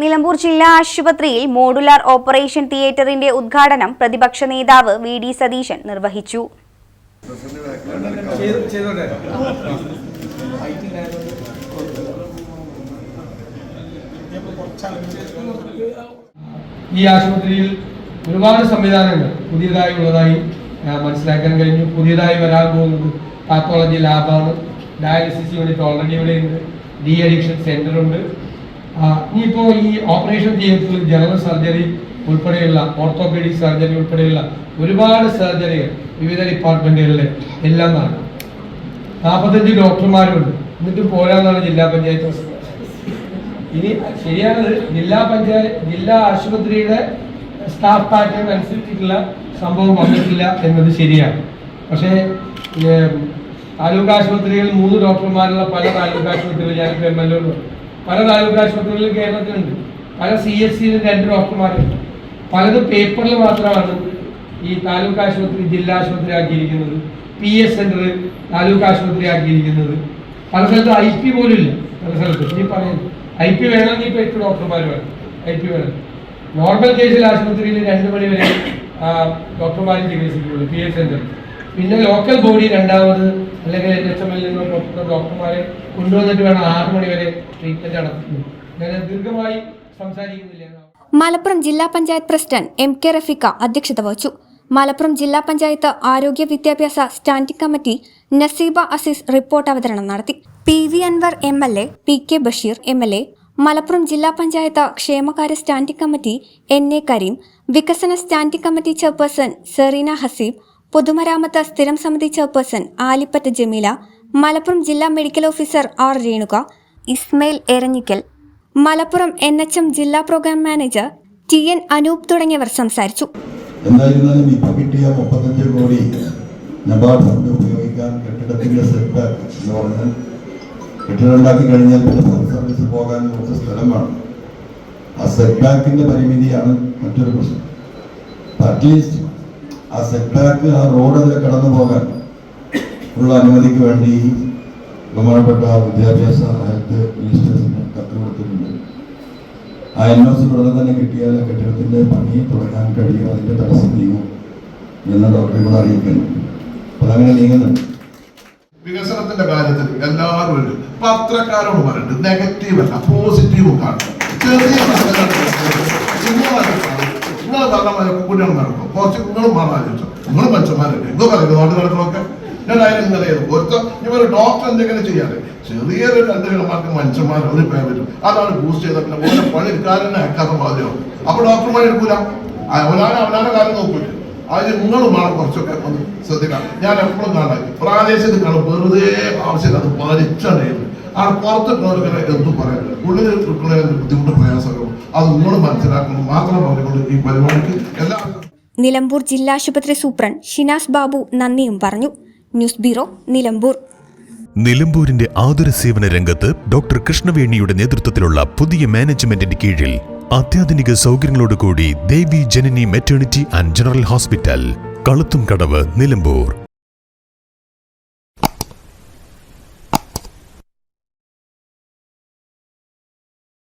നിലമ്പൂർ ജില്ലാ ആശുപത്രിയിൽ modular operation തിയേറ്ററിന്റെ ഉദ്ഘാടനം പ്രതിപക്ഷ നേതാവ് വി ഡി സതീശൻ നിർവഹിച്ചു. ഈ ആശുപത്രിയിൽ ഒരുപാട് സംവിധാനങ്ങൾ പുതിയതായി ഉള്ളതായി മനസ്സിലാക്കാൻ കഴിഞ്ഞു. പുതിയതായി വരാൻ പോകുന്നത് പാത്തോളജി ലാബാണ് ഡയാലിസിസ് യൂണിറ്റ് ഓൾറെഡി ഇവിടെയുണ്ട് ഡി അഡിക്ഷൻ സെന്റർ ഉണ്ട്. ഇനിയിപ്പോൾ ഈ ഓപ്പറേഷൻ തിയേറ്ററിൽ ജനറൽ സർജറി ഉൾപ്പെടെയുള്ള ഓർത്തോപീഡിക് സർജറി ഉൾപ്പെടെയുള്ള ഒരുപാട് സർജറികൾ വിവിധ ഡിപ്പാർട്ട്മെന്റുകളിലെ എല്ലാം നടക്കും. നാൽപ്പത്തഞ്ച് ഡോക്ടർമാരുണ്ട്. എന്നിട്ട് പോരാന്നാണ് ജില്ലാ പഞ്ചായത്ത് ഇനി ശരിയാണത് ജില്ലാ പഞ്ചായത്ത് ജില്ലാ ആശുപത്രിയുടെ സ്റ്റാഫ് പാറ്റേൺ അനുസരിച്ചിട്ടുള്ള സംഭവം വന്നിട്ടില്ല എന്നത് ശരിയാണ്. പക്ഷേ താലൂക്ക് ആശുപത്രികളിൽ മൂന്ന് ഡോക്ടർമാരുള്ള പല താലൂക്ക് ആശുപത്രികൾ ഞാനിപ്പോൾ എം എൽ എ പല താലൂക്ക് ആശുപത്രികളിലും കേരളത്തിലുണ്ട്. പല സി എസ് സിയിലും രണ്ട് ഡോക്ടർമാരുണ്ട്. പലതും പേപ്പറിൽ മാത്രമാണ് ഈ താലൂക്ക് ആശുപത്രി ജില്ലാ ആശുപത്രി ആക്കിയിരിക്കുന്നത്. പി എസ് സെന്റർ താലൂക്ക് ആശുപത്രി ആക്കിയിരിക്കുന്നത്. പല സ്ഥലത്ത് ഐ പി പോലും ഇല്ല. പല സ്ഥലത്ത്. ഈ പറയുന്നത് ഐ പി വേണമെങ്കിൽ ഇപ്പൊ എട്ട് ഡോക്ടർമാർ വേണം. ഐ പി വേണം. നോർമൽ കേസിൽ ആശുപത്രിയിൽ രണ്ട് മണി വരെ ഡോക്ടർമാർ ചികിത്സിക്കുള്ളൂ പി എസ് സെന്റർ പിന്നെ ലോക്കൽ ബോഡി രണ്ടാമത് അല്ലെങ്കിൽ N H M L professor ഡോക്ടർമാരെ കൊണ്ടുവന്നിട്ട് വേണം ആറ് മണി വരെ ട്രീറ്റ്മെന്റ് നടത്തുന്നു ഞാൻ ദീർഘമായി സംസാരിക്കുന്നില്ല. മലപ്പുറം ജില്ലാ panchayat president M K Rafeeqa അധ്യക്ഷത വഹിച്ചു. മലപ്പുറം ജില്ലാ പഞ്ചായത്ത് ആരോഗ്യ വിദ്യാഭ്യാസ standing committee Naseeba Azeez report അവതരണം നടത്തി. P V Anvar M L A P K Basheer M L A Malappuram ജില്ലാ പഞ്ചായത്ത് ക്ഷേമകാര്യ standing committee N A Kareem വികസന standing committee chairperson Sereena Haseeb പൊതുമരാമത്ത് സ്ഥിരം സമിതി ചെയർപേഴ്സൺ ആലിപ്പറ്റ ജമീല മലപ്പുറം ജില്ലാ medical officer R Renuka Ismail Eranhikkal Malappuram N H M ജില്ലാ programme manager T N Anoop തുടങ്ങിയവർ സംസാരിച്ചു. എന്തായിരുന്നാലും ഇപ്പൊ കിട്ടിയ മുപ്പത്തഞ്ച് കോടി നബാർഡ് ഫണ്ട് ഉപയോഗിക്കാൻ കെട്ടിടത്തിന്റെ സെറ്റ് എന്ന് പറഞ്ഞാൽ കെട്ടിടം കഴിഞ്ഞാൽ പിന്നെ പൊതു സർവീസ് പോകാൻ കുറച്ച് സ്ഥലം വേണം ആ സെറ്റ് ബാക്കിന്റെ പരിമിതിയാണ് മറ്റൊരു പ്രശ്നം. അറ്റ്ലീസ്റ്റ് ആ സെറ്റ് ബാക്ക് ആ റോഡ് കടന്നു പോകാൻ ഉള്ള അനുമതിക്ക് വേണ്ടി ബഹുമാനപ്പെട്ട വിദ്യാഭ്യാസ ഹെൽത്ത് മിനിസ്റ്റേഴ്സിന് കത്ത് കൊടുത്തിട്ടുണ്ട്. ആ എൻ ഉടനെ തന്നെ കിട്ടിയാൽ കെട്ടിടത്തിന്റെ പണി തുടങ്ങാൻ കഴിയും. അതിന്റെ തടസ്സം നീങ്ങും എന്ന് ഡോക്ടറിനോട് അറിയിക്കുന്നു. അപ്പൊ അതങ്ങനെ നീങ്ങുന്നുണ്ട് വികസനത്തിന്റെ കാര്യത്തിൽ എല്ലാവരും ഉണ്ട് പത്രക്കാരോട് പറയുന്നുണ്ട് നെഗറ്റീവ് അല്ല പോസിറ്റീവ് കാണും ചെറിയ പറഞ്ഞ പോലെ കുട്ടികൾ നടക്കും. കുറച്ച് നിങ്ങളും മാറാലോചിച്ചു നിങ്ങൾ മനുഷ്യന്മാരല്ലേ? നിങ്ങൾ പറയുന്നത് നാട് നടക്കണമൊക്കെ ഞാൻ അതിന് ഇന്നലെ ഒരുത്ത ഇവർ ഡോക്ടർ എന്തെങ്കിലും ചെയ്യാറ് ചെറിയൊരു രണ്ട് കിലോമാർക്ക് മനുഷ്യന്മാർ ഒരു പേ പറ്റും. അതാണ് ബൂസ്റ്റ് ചെയ്ത പിന്നെ ഓരോ പണിക്കാരനെ അയക്കാത്ത ബാധ്യമാവും അപ്പൊ ഡോക്ടർമാർ എടുക്കൂല? അവനാണ് അവനാണ് കാര്യം നോക്കൂല. അതിന് നിങ്ങളും വേണം കുറച്ചൊക്കെ ഒന്ന് ശ്രദ്ധിക്കാം ഞാൻ എപ്പോഴും കാണാം പ്രാദേശിക കാണും വെറുതെ ആവശ്യമില്ല അത് പാലിച്ചാണ് ആ പുറത്തിട്ടുള്ളവർക്ക് എന്തും പറയാനുള്ളത് ഉള്ളിൽ ബുദ്ധിമുട്ട് പ്രയാസങ്ങളും അത് നിങ്ങൾ മനസ്സിലാക്കണം. മാത്രം പറഞ്ഞുകൊണ്ട് ഈ പരിപാടിക്ക് എല്ലാവരും നിലമ്പൂർ ജില്ലാശുപത്രി സൂപ്രണ്ട് ഷിനാസ് ബാബു നന്ദിയും പറഞ്ഞു. News bureau Nilambur. നിലമ്പൂരിന്റെ ആതുര സേവന രംഗത്ത് ഡോക്ടർ കൃഷ്ണവേണിയുടെ നേതൃത്വത്തിലുള്ള പുതിയ മാനേജ്മെന്റിന്റെ കീഴിൽ അത്യാധുനിക സൗകര്യങ്ങളോടുകൂടി Devi Janani maternity and general hospital Kaluthumkadavu Nilambur.